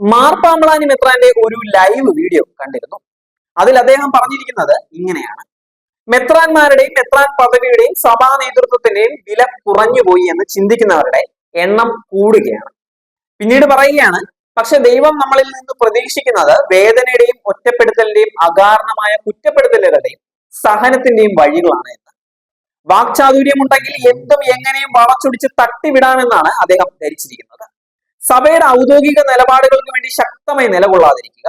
മാർപ്പാമ്പളാനി മെത്രാന്റെ ഒരു live video കണ്ടിരുന്നു. അതിൽ അദ്ദേഹം പറഞ്ഞിരിക്കുന്നത് ഇങ്ങനെയാണ്. മെത്രാന്മാരുടെയും മെത്രാൻ പദവിയുടെയും സഭാ നേതൃത്വത്തിന്റെയും വില കുറഞ്ഞുപോയി എന്ന് ചിന്തിക്കുന്നവരുടെ എണ്ണം കൂടുകയാണ്. പിന്നീട് പറയുകയാണ് പക്ഷെ ദൈവം നമ്മളിൽ നിന്ന് പ്രതീക്ഷിക്കുന്നത് വേദനയുടെയും ഒറ്റപ്പെടുത്തലിന്റെയും അകാരണമായ കുറ്റപ്പെടുത്തലുകളുടെയും സഹനത്തിന്റെയും വഴികളാണ് എന്ന്. വാക്ചാതുര്യമുണ്ടെങ്കിൽ എന്തും എങ്ങനെയും വളച്ചൊടിച്ച് തട്ടിവിടാമെന്നാണ് അദ്ദേഹം ധരിച്ചിരിക്കുന്നത്. സഭയുടെ ഔദ്യോഗിക നിലപാടുകൾക്ക് വേണ്ടി ശക്തമായി നിലകൊള്ളാതിരിക്കുക.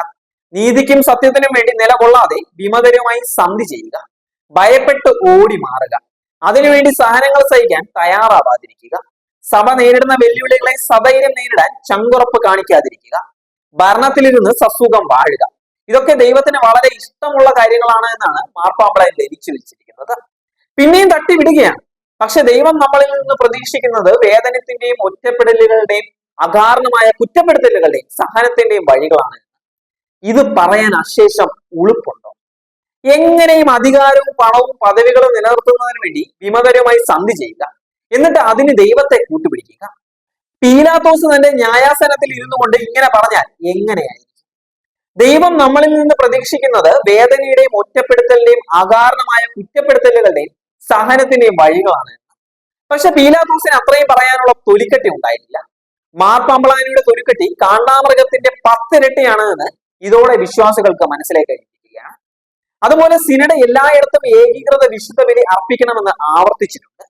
നീതിക്കും സത്യത്തിനും വേണ്ടി നിലകൊള്ളാതെ വിമതരുമായി സന്ധി ചെയ്യുക. ഭയപ്പെട്ട് ഓടി മാറുക. അതിനുവേണ്ടി സഹനങ്ങൾ സഹിക്കാൻ തയ്യാറാവാതിരിക്കുക. സഭ നേരിടുന്ന വെല്ലുവിളികളെ സധൈര്യം നേരിടാൻ ചങ്കുറപ്പ് കാണിക്കാതിരിക്കുക. ഭരണത്തിലിരുന്ന് സസുഖം വാഴുക. ഇതൊക്കെ ദൈവത്തിന് വളരെ ഇഷ്ടമുള്ള കാര്യങ്ങളാണ് എന്നാണ് മാർപ്പാമ്പളൻ ധരിച്ചു വെച്ചിരിക്കുന്നത്. പിന്നെയും തട്ടിവിടുകയാണ്. പക്ഷെ ദൈവം നമ്മളിൽ നിന്ന് പ്രതീക്ഷിക്കുന്നത് വേദനത്തിന്റെയും ഒറ്റപ്പെടലുകളുടെയും അകാരണമായ കുറ്റപ്പെടുത്തലുകളുടെയും സഹനത്തിന്റെയും വഴികളാണ് ഇത് പറയാൻ അശേഷം ഉളുപ്പുണ്ടോ? എങ്ങനെയും അധികാരവും പണവും പദവികളും നിലനിർത്തുന്നതിന് വേണ്ടി വിമതരുമായി സന്ധി ചെയ്യുക. എന്നിട്ട് അതിന് ദൈവത്തെ കൂട്ടുപിടിക്കുക. പീലാത്തോസ് തന്റെ ന്യായാസനത്തിൽ ഇരുന്നു കൊണ്ട് ഇങ്ങനെ പറഞ്ഞാൽ എങ്ങനെയായിരിക്കും? ദൈവം നമ്മളിൽ നിന്ന് പ്രതീക്ഷിക്കുന്നത് വേദനയുടെയും ഒറ്റപ്പെടുത്തലിന്റെയും അകാരണമായ കുറ്റപ്പെടുത്തലുകളുടെയും സഹനത്തിന്റെയും വഴികളാണ് പക്ഷെ പീലാത്തോസിന് അത്രയും പറയാനുള്ള തൊലിക്കട്ടി ഉണ്ടായിട്ടില്ല. മാർപ്പാമ്പളാനിയുടെ തൊരുക്കെട്ടി കാണ്ടാമൃഗത്തിന്റെ പത്തിരട്ടിയാണ് എന്ന് ഇതോടെ വിശ്വാസികൾക്ക് മനസ്സിലാക്കി കഴിഞ്ഞിരിക്കുകയാണ് അതുപോലെ സിനഡ് എല്ലായിടത്തും ഏകീകൃത വിശുദ്ധ ബലി അർപ്പിക്കണമെന്ന് ആവർത്തിച്ചിട്ടുണ്ട്.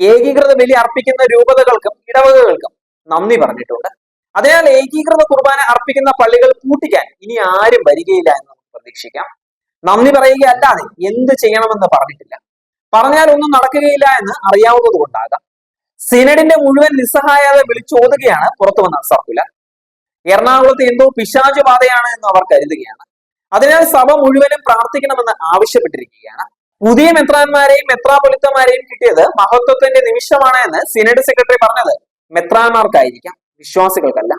ഏകീകൃത ബലി അർപ്പിക്കുന്ന രൂപതകൾക്കും ഇടവകകൾക്കും നന്ദി പറഞ്ഞിട്ടുണ്ട്. അതിനാൽ ഏകീകൃത കുർബാന അർപ്പിക്കുന്ന പള്ളികൾ കൂട്ടിക്കാൻ ഇനി ആരും വരികയില്ല എന്ന് നമുക്ക് പ്രതീക്ഷിക്കാം. നന്ദി പറയുകയല്ലാതെ എന്ത് ചെയ്യണമെന്ന് പറഞ്ഞിട്ടില്ല. പറഞ്ഞാൽ ഒന്നും നടക്കുകയില്ല എന്ന് അറിയാവുന്നത് കൊണ്ടാകാം സിനഡിന്റെ മുഴുവൻ നിസ്സഹായത വിളിച്ചോതുകയാണ് പുറത്തു വന്ന സർക്കുലർ എറണാകുളത്ത് എന്തോ പിശാചു ബാധയാണ് എന്ന് അവർ കരുതുകയാണ്. അതിനാൽ സഭ മുഴുവനും പ്രാർത്ഥിക്കണമെന്ന് ആവശ്യപ്പെട്ടിരിക്കുകയാണ്. പുതിയ മെത്രാന്മാരെയും മെത്രാപൊലിത്തമാരെയും കിട്ടിയത് മഹത്വത്തിന്റെ നിമിഷമാണ് എന്ന് സിനഡ് സെക്രട്ടറി പറഞ്ഞത്. മെത്രാന്മാർക്കായിരിക്കാം. വിശ്വാസികൾക്കല്ല.